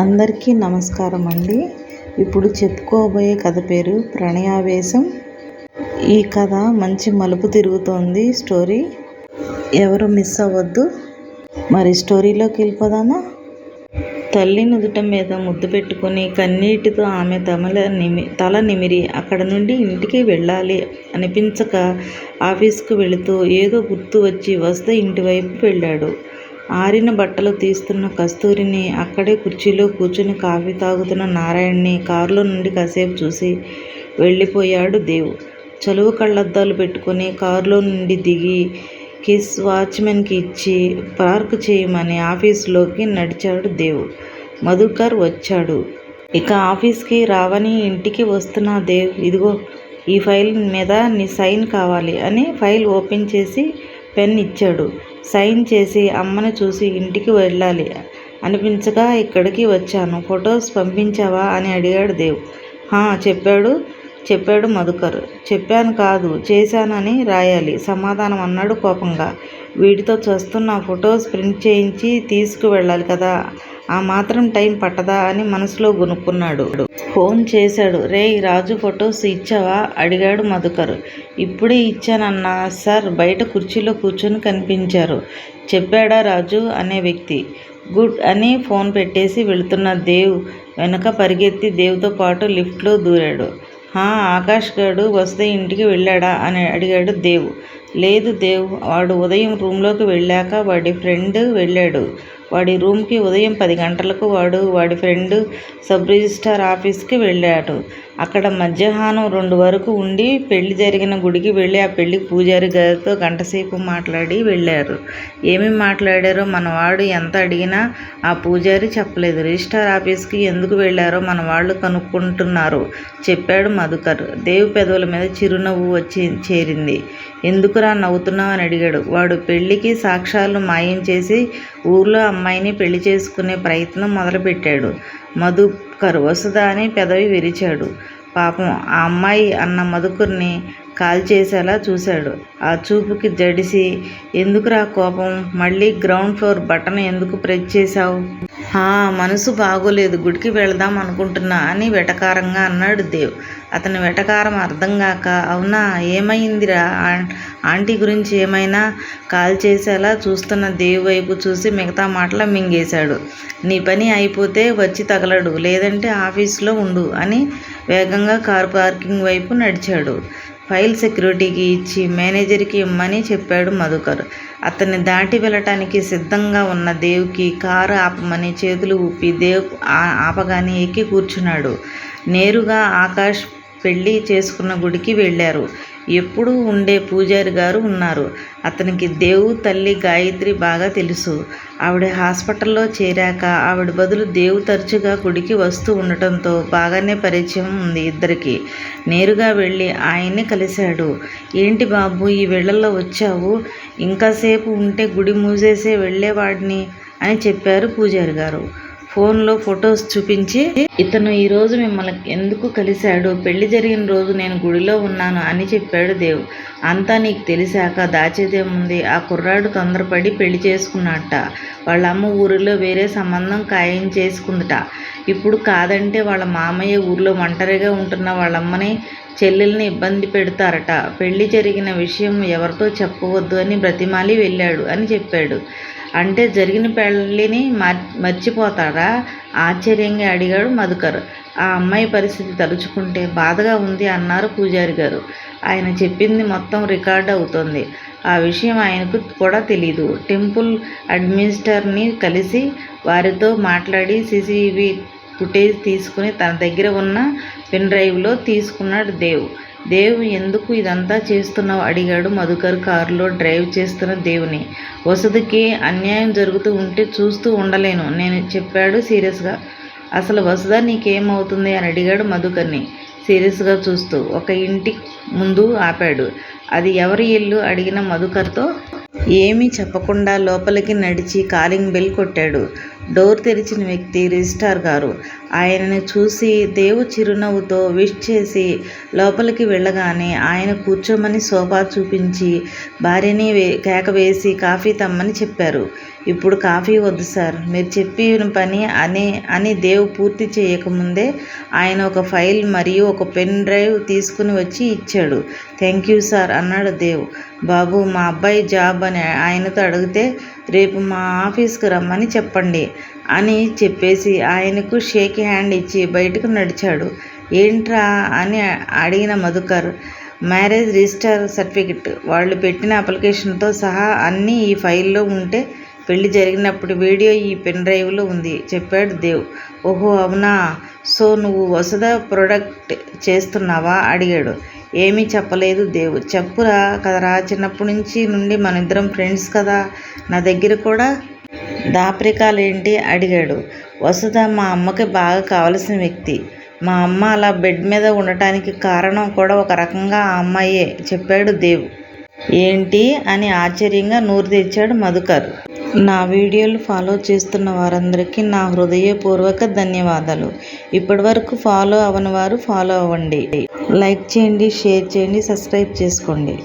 అందరికీ నమస్కారం అండి. ఇప్పుడు చెప్పుకోబోయే కథ పేరు ప్రణయావేశం. ఈ కథ మంచి మలుపు తిరుగుతోంది స్టోరీ. ఎవరు మిస్ అవ్వద్దు. మరి స్టోరీలోకి వెళ్ళిపోదామా? తల్లి నుదుట మీద ముద్దు పెట్టుకొని కన్నీటితో ఆమె తమల నిమి తల నిమిరి అక్కడ నుండి ఇంటికి వెళ్ళాలి అనిపించక ఆఫీస్కు వెళుతూ ఏదో గుర్తు వచ్చి వస్తే ఇంటివైపు వెళ్ళాడు. ఆరిన బట్టలు తీస్తున్న కస్తూరిని అక్కడే కుర్చీలో కూర్చుని కాఫీ తాగుతున్న నారాయణ్ని కారులో నుండి కాసేపు చూసి వెళ్ళిపోయాడు దేవు. చలువ కళ్ళద్దాలు పెట్టుకుని కారులో నుండి దిగి కిస్ వాచ్మెన్కి ఇచ్చి పార్క్ చేయమని ఆఫీసులోకి నడిచాడు దేవు. మధుకర్ వచ్చాడు. ఇక ఆఫీస్కి రావని ఇంటికి వస్తున్నా దేవ్ ఇదిగో ఈ ఫైల్ మీద నీ సైన్ కావాలి అని ఫైల్ ఓపెన్ చేసి పెన్ ఇచ్చాడు. సైన్ చేసి అమ్మని చూసి ఇంటికి వెళ్ళాలి. అనిపించగా ఇక్కడికి వచ్చాను. ఫొటోస్ పంపించావా అని అడిగాడు దేవ్. హా చెప్పాడు చెప్పాడు మధుకర్. చెప్పాను కాదు చేశానని రాయాలి. సమాధానం అన్నాడు కోపంగా. వీటితో చూస్తున్న ఫొటోస్ ప్రింట్ చేయించి తీసుకువెళ్ళాలి కదా. ఆ మాత్రం టైం పట్టదా అని మనసులో గునుక్కున్నాడు. ఫోన్ చేశాడు. రేయ్ రాజు ఫొటోస్ ఇచ్చావా? అడిగాడు మధుకర్. ఇప్పుడే ఇచ్చానన్నా సార్ బయట కుర్చీలో కూర్చొని కనిపించారు. చెప్పాడా రాజు? అనే వ్యక్తి. గుడ్ అని ఫోన్ పెట్టేసి వెళుతున్న దేవ్ వెనక పరిగెత్తి దేవుతో పాటు లిఫ్ట్లో దూరాడు. హా ఆకాష్ గారు వస్తే ఇంటికి వెళ్ళాడా? అని అడిగాడు దేవ్. లేదు దేవ్ వాడు ఉదయం రూమ్లోకి వెళ్ళాక వాడి ఫ్రెండ్ వెళ్ళాడు. వాడి రూమ్కి ఉదయం పది గంటలకు వాడు వాడి ఫ్రెండ్ సబ్ రిజిస్టార్ ఆఫీస్కి వెళ్ళాడు. అక్కడ మధ్యాహ్నం రెండు వరకు ఉండి పెళ్ళి జరిగిన గుడికి వెళ్ళి ఆ పెళ్ళి పూజారి గారితో గంటసేపు మాట్లాడి వెళ్ళారు. ఏమి మాట్లాడారో మనవాడు ఎంత అడిగినా ఆ పూజారి చెప్పలేదు. రిజిస్టార్ ఆఫీస్కి ఎందుకు వెళ్ళారో మన వాళ్ళు కనుక్కుంటున్నారు. చెప్పాడు మధుకర్. దేవు పెదవుల మీద చిరునవ్వు వచ్చి చేరింది. ఎందుకురా నవ్వుతున్నావు అని అడిగాడు. వాడు పెళ్ళికి సాక్ష్యాలు మాయం చేసి ఊర్లో అమ్మాయిని పెళ్ళి చేసుకునే ప్రయత్నం మొదలుపెట్టాడు. మధుకర్ వసుదా అని పెదవి విరిచాడు. పాపం ఆ అమ్మాయి అన్న మధుకర్ని కాల్చేసేలా చూశాడు. ఆ చూపుకి జడిసి ఎందుకురా కోపం? మళ్ళీ గ్రౌండ్ ఫ్లోర్ బటన్ ఎందుకు ప్రెస్ చేశావు? మనసు బాగోలేదు గుడికి వెళదాం అనుకుంటున్నా అని వెటకారంగా అన్నాడు దేవ్. అతని వెటకారం అర్థం కాక అవునా ఏమైందిరా? ఆంటీ గురించి ఏమైనా కాల్ చేసేలా చూస్తున్న దేవు వైపు చూసి మిగతా మాటల మింగేశాడు. నీ పని అయిపోతే వచ్చి తగలడు లేదంటే ఆఫీస్లో ఉండు అని వేగంగా కారు పార్కింగ్ వైపు నడిచాడు. ఫైల్ సెక్యూరిటీకి ఇచ్చి మేనేజర్కి ఇమ్మని చెప్పాడు మధుకర్. అతన్ని దాటి వెళ్ళటానికి సిద్ధంగా ఉన్న దేవ్కి కారు ఆపమని చేతులు ఊపి దేవ్ ఆపగానే ఎక్కి కూర్చున్నాడు. నేరుగా ఆకాష్ పెళ్ళి చేసుకున్న గుడికి వెళ్ళారు. ఎప్పుడూ ఉండే పూజారి గారు ఉన్నారు. అతనికి దేవు తల్లి గాయత్రి బాగా తెలుసు. ఆవిడ హాస్పిటల్లో చేరాక ఆవిడ బదులు దేవు తరచుగా గుడికి వస్తూ ఉండటంతో బాగానే పరిచయం ఉంది ఇద్దరికి. నేరుగా వెళ్ళి ఆయన్ని కలిశాడు. ఏంటి బాబు ఈ వేళల్లో వచ్చావు? ఇంకాసేపు ఉంటే గుడి మూసేసే వెళ్ళేవాడిని అని చెప్పారు పూజారి గారు. ఫోన్లో ఫొటోస్ చూపించి ఇతను ఈరోజు మిమ్మల్ని ఎందుకు కలిశాడు? పెళ్ళి జరిగిన రోజు నేను గుడిలో ఉన్నాను అని చెప్పాడు దేవ్. అంతా నీకు తెలిసాక దాచేదేముంది? ఆ కుర్రాడు తొందరపడి పెళ్ళి చేసుకున్నట్ట. వాళ్ళ అమ్మ ఊరిలో వేరే సంబంధం ఖాయం చేసుకుందట. ఇప్పుడు కాదంటే వాళ్ళ మామయ్య ఊర్లో ఒంటరిగా ఉంటున్న వాళ్ళమ్మని చెల్లెల్ని ఇబ్బంది పెడతారట. పెళ్ళి జరిగిన విషయం ఎవరితో చెప్పవద్దు అని బ్రతిమాలి వెళ్ళాడు అని చెప్పాడు. అంటే జరిగిన పెళ్ళిని మర్ మర్చిపోతాడా? ఆశ్చర్యంగా అడిగాడు మధుకర్. ఆ అమ్మాయి పరిస్థితి తలుచుకుంటే బాధగా ఉంది అన్నారు పూజారి గారు. ఆయన చెప్పింది మొత్తం రికార్డ్ అవుతుంది. ఆ విషయం ఆయనకు కూడా తెలీదు. టెంపుల్ అడ్మినిస్టర్ని కలిసి వారితో మాట్లాడి సీసీటీవీ ఫుటేజ్ తీసుకుని తన దగ్గర ఉన్న పెన్ డ్రైవ్లో తీసుకున్నాడు దేవ్. దేవ్ ఎందుకు ఇదంతా చేస్తున్నావు? అడిగాడు మధుకర్ కారులో డ్రైవ్ చేస్తున్న దేవుని. వసతికి అన్యాయం జరుగుతూ ఉంటే చూస్తూ ఉండలేను నేను చెప్పాడు సీరియస్గా. అసలు వసుధ నీకేమవుతుంది? అని అడిగాడు మధుకర్ని సీరియస్గా చూస్తూ. ఒక ఇంటి ముందు ఆపాడు. అది ఎవరి ఇల్లు? అడిగిన మధుకర్తో. ఏమీ చెప్పకుండా లోపలికి నడిచి కాలింగ్ బెల్ కొట్టాడు. డోర్ తెరిచిన వ్యక్తి రిజిస్టార్ గారు. ఆయనను చూసి దేవు చిరునవ్వుతో విష్ చేసి లోపలికి వెళ్ళగానే ఆయన కూర్చోమని సోఫా చూపించి భార్యని కేక వేసి కాఫీ తమ్మని చెప్పారు. ఇప్పుడు కాఫీ వద్దు సార్ మీరు చెప్పిన పని అని అని దేవు పూర్తి చేయకముందే ఆయన ఒక ఫైల్ మరియు ఒక పెన్ డ్రైవ్ తీసుకుని వచ్చి ఇచ్చాడు. థ్యాంక్ యూ సార్ అన్నాడు దేవ్. బాబు మా అబ్బాయి జాబ్ అని ఆయనతో అడిగితే రేపు మా ఆఫీస్కి రమ్మని చెప్పండి అని చెప్పేసి ఆయనకు షేక్ హ్యాండ్ ఇచ్చి బయటకు నడిచాడు. ఏంట్రా అని అడిగిన మధుకర్ మ్యారేజ్ రిజిస్టర్ సర్టిఫికెట్. వాళ్ళు పెట్టిన అప్లికేషన్తో సహా అన్నీ ఈ ఫైల్లో ఉంటే పెళ్ళి జరిగినప్పుడు వీడియో ఈ పెన్ డ్రైవ్లో ఉంది చెప్పాడు దేవ్. ఓహో అవునా? సో నువ్వు వసద ప్రొడక్ట్ చేస్తున్నావా? అడిగాడు. ఏమీ చెప్పలేదు దేవ్. చెప్పురా కదరా చిన్నప్పటి నుంచి నుండి మన ఇద్దరం ఫ్రెండ్స్ కదా. నా దగ్గర కూడా దాపరికాలేంటి? అడిగాడు. వసుధ మా అమ్మకి బాగా కావలసిన వ్యక్తి. మా అమ్మ అలా బెడ్ మీద ఉండటానికి కారణం కూడా ఒక రకంగా ఆ అమ్మాయే చెప్పాడు దేవ్. ఏంటి? అని ఆశ్చర్యంగా నోరు తెచ్చాడు మధుకర్. నా వీడియోలు ఫాలో చేస్తున్న వారందరికీ నా హృదయపూర్వక ధన్యవాదాలు. ఇప్పటివరకు ఫాలో అవని వారు ఫాలో అవ్వండి. లైక్ చేయండి షేర్ చేయండి సబ్స్క్రైబ్ చేసుకోండి.